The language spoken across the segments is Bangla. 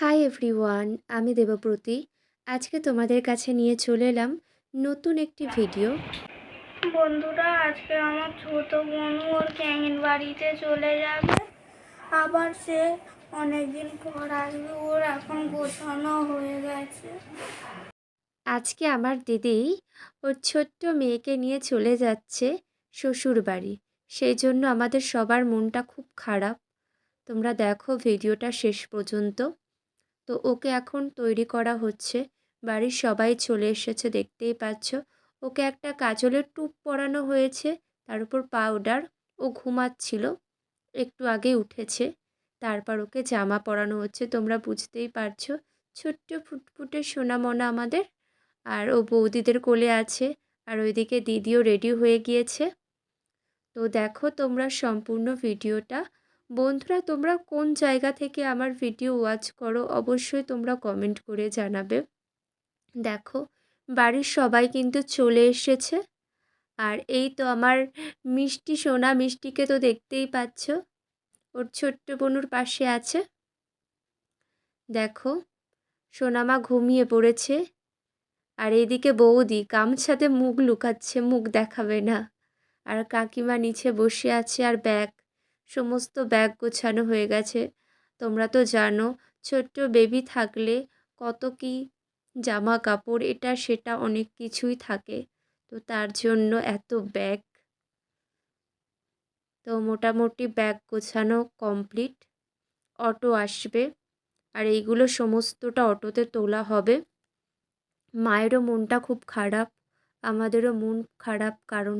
হাই এভরিওয়ান আমি দেবপ্রতি। আজকে তোমাদের কাছে নিয়ে চলে এলাম নতুন একটি ভিডিও। বন্ধুরা আজকে আমার ছোট বোন ওর ক্যাঙের বাড়িতে চলে যাবে। আবার সে অনেকদিন পর আসবে ওর এখন গোছানো হয়ে গেছে। আজকে আমার দিদি ওর ছোট্ট মেয়েকে নিয়ে চলে যাচ্ছে শ্বশুর বাড়ি। সেই জন্য আমাদের সবার মনটা খুব খারাপ। তোমরা দেখো ভিডিওটা শেষ পর্যন্ত। তো ওকে এখন তৈরি করা হচ্ছে। বাড়ির সবাই চলে এসেছে, দেখতেই পাচ্ছ। ওকে একটা কাজলের টুপ পরানো হয়েছে, তার উপর পাউডার ও ঘুমাচ্ছিল, একটু আগে উঠেছে। তারপর ওকে জামা পরানো হচ্ছে, তোমরা বুঝতেই পারছ। ছোট্ট ফুটফুটে সোনামনা আমাদের। আর ও বৌদিদের কোলে আছে, আর ওইদিকে দিদিও রেডি হয়ে গিয়েছে। তো দেখো তোমরা সম্পূর্ণ ভিডিওটা। বন্ধুরা, তোমরা কোন জায়গা থেকে আমার ভিডিও ওয়াচ করো অবশ্যই তোমরা কমেন্ট করে জানাবে। দেখো, বাড়ির সবাই কিন্তু চলে এসেছে। আর এই তো আমার মিষ্টি সোনা মিষ্টিকে তো দেখতেই পাচ্ছ, ওর ছোট্ট বনুর পাশে আছে। দেখো, সোনামা ঘুমিয়ে পড়েছে। আর এদিকে বৌদি গামছাতে মুখ লুকাচ্ছে, মুখ দেখাবে না। আর কাকিমা নিচে বসে আছে আর ব্যাগ সমস্ত ব্যাগ গোছানো হয়ে গেছে। তোমরা তো জানো, ছোট্ট বেবি থাকলে কত কি জামা কাপড় এটা সেটা অনেক কিছুই থাকে। তো তার জন্য এত ব্যাগ। তো মোটামুটি ব্যাগ গোছানো কমপ্লিট। অটো আসবে। আর এইগুলো সমস্তটা অটোতে তোলা হবে। মায়েরও মনটা খুব খারাপ। আমাদেরও মন খারাপ কারণ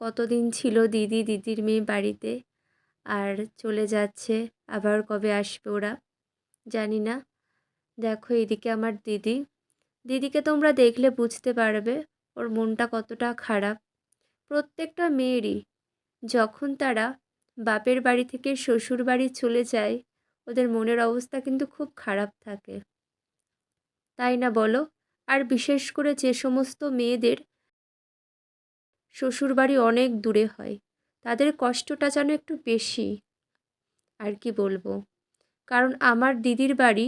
কতদিন ছিল দিদি, দিদির মেয়ে বাড়িতে? আর চলে যাচ্ছে, আবার কবে আসবে ওরা? জানি না। দেখো এদিকে আমার দিদি। দিদিকে তোমরা দেখলে বুঝতে পারবে ওর মনটা কতটা খারাপ। প্রত্যেকটা মেয়েরই, যখন তারা বাপের বাড়ি থেকে শ্বশুর বাড়ি চলে যায়, ওদের মনের অবস্থা কিন্তু খুব খারাপ থাকে। তাই না বলো? আর বিশেষ করে যে সমস্ত মেয়েদের শ্বশুরবাড়ি অনেক দূরে হয়। তাদের কষ্টটা যেন একটু বেশি। আর কি বলব? কারণ আমার দিদির বাড়ি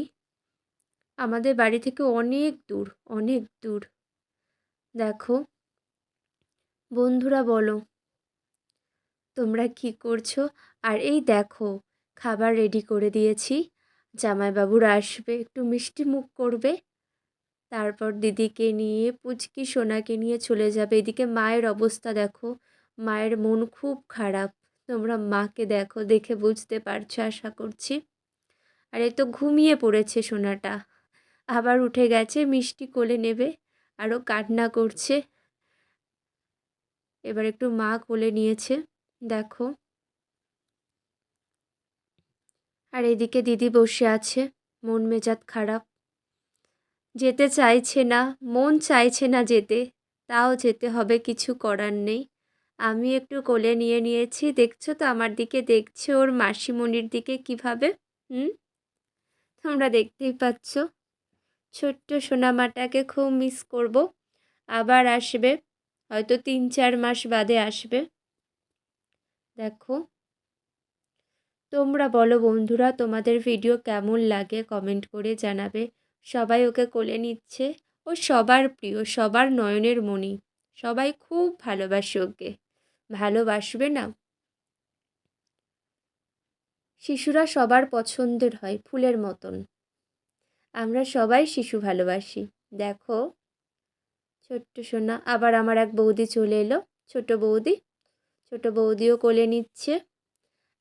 আমাদের বাড়ি থেকে অনেক দূর অনেক দূর। দেখো, বন্ধুরা বলো, তোমরা কি করছ? আর এই দেখো, খাবার রেডি করে দিয়েছি। জামাইবাবুরা আসবে, একটু মিষ্টি মুখ করবে। তারপর দিদিকে নিয়ে, পুচকি সোনাকে নিয়ে চলে যাবে। এদিকে মায়ের অবস্থা দেখো, মায়ের মন খুব খারাপ। তোমরা মাকে দেখো, দেখে বুঝতে পারছ আশা করছি। আর এই তো ঘুমিয়ে পড়েছে সোনাটা। আবার উঠে গেছে, মিষ্টি কোলে নেবে আরও কান্না করছে। এবার একটু মা কোলে নিয়েছে, দেখো। আর এদিকে দিদি বসে আছে, মন মেজাজ খারাপ। যেতে চাইছে না, মন চাইছে না যেতে, তাও যেতে হবে কিছু করার নেই। আমি একটু কোলে নিয়ে নিয়েছি, দেখছ তো আমার দিকে দেখছ ওর মাসিমণির দিকে কীভাবে? হুম? তোমরা দেখতেই পাচ্ছ। ছোট্ট সোনামাটাকে খুব মিস করব। আবার আসবে, হয়তো তিন চার মাস বাদে আসবে। দেখো। তোমরা বলো বন্ধুরা, তোমাদের ভিডিও কেমন লাগে কমেন্ট করে জানাবে। সবাই ওকে কোলে নিচ্ছে ও সবার প্রিয়, সবার নয়নের মণি। সবাই খুব ভালোবাসে ওকে। ভালোবাসবে না? শিশুরা সবার পছন্দের হয়, ফুলের মতন। আমরা সবাই শিশু ভালোবাসি। দেখো, ছোট্ট সোনা, আবার আমার এক বৌদি চলে এলো। ছোট বৌদি, ছোট বৌদিও কোলে নিচ্ছে।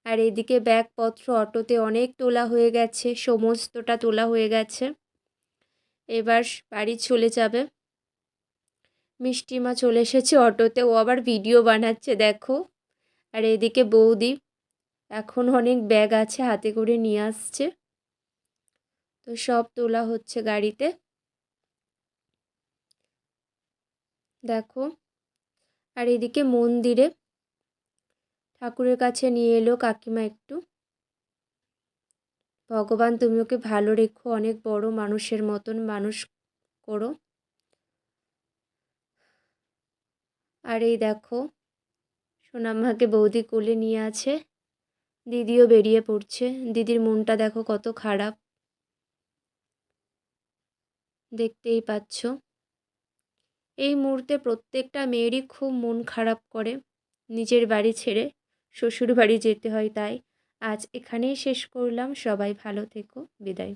আর এদিকে ব্যাগপত্র অটোতে অনেক তোলা হয়ে গেছে, সমস্তটা তোলা হয়ে গেছে। এবার বাড়ি চলে যাবে। মিষ্টিমা চলে এসেছে অটোতে। ও আবার ভিডিও বানাচ্ছে, দেখো। আর এদিকে বৌদি এখন অনেক ব্যাগ আছে, হাতে করে নিয়ে আসছে। তো সব তোলা হচ্ছে গাড়িতে। দেখো। আর এদিকে মন্দিরে ঠাকুরের কাছে নিয়ে এলো কাকিমা একটু। ভগবান, তুমি ওকে ভালো রেখো, অনেক বড় মানুষের মতন মানুষ করো। আর এই দেখো, সোনাম্মাকে বৌদি কোলে নিয়ে আছে, দিদিও বেরিয়ে পড়ছে। দিদির মনটা দেখো কত খারাপ। দেখতেই পাচ্ছ। এই মুহূর্তে প্রত্যেকটা মেয়েরই খুব মন খারাপ করে। নিজের বাড়ি ছেড়ে শ্বশুর বাড়ি যেতে হয় তাই। আজ এখানেই শেষ করলাম। সবাই ভালো থেকো। বিদায়।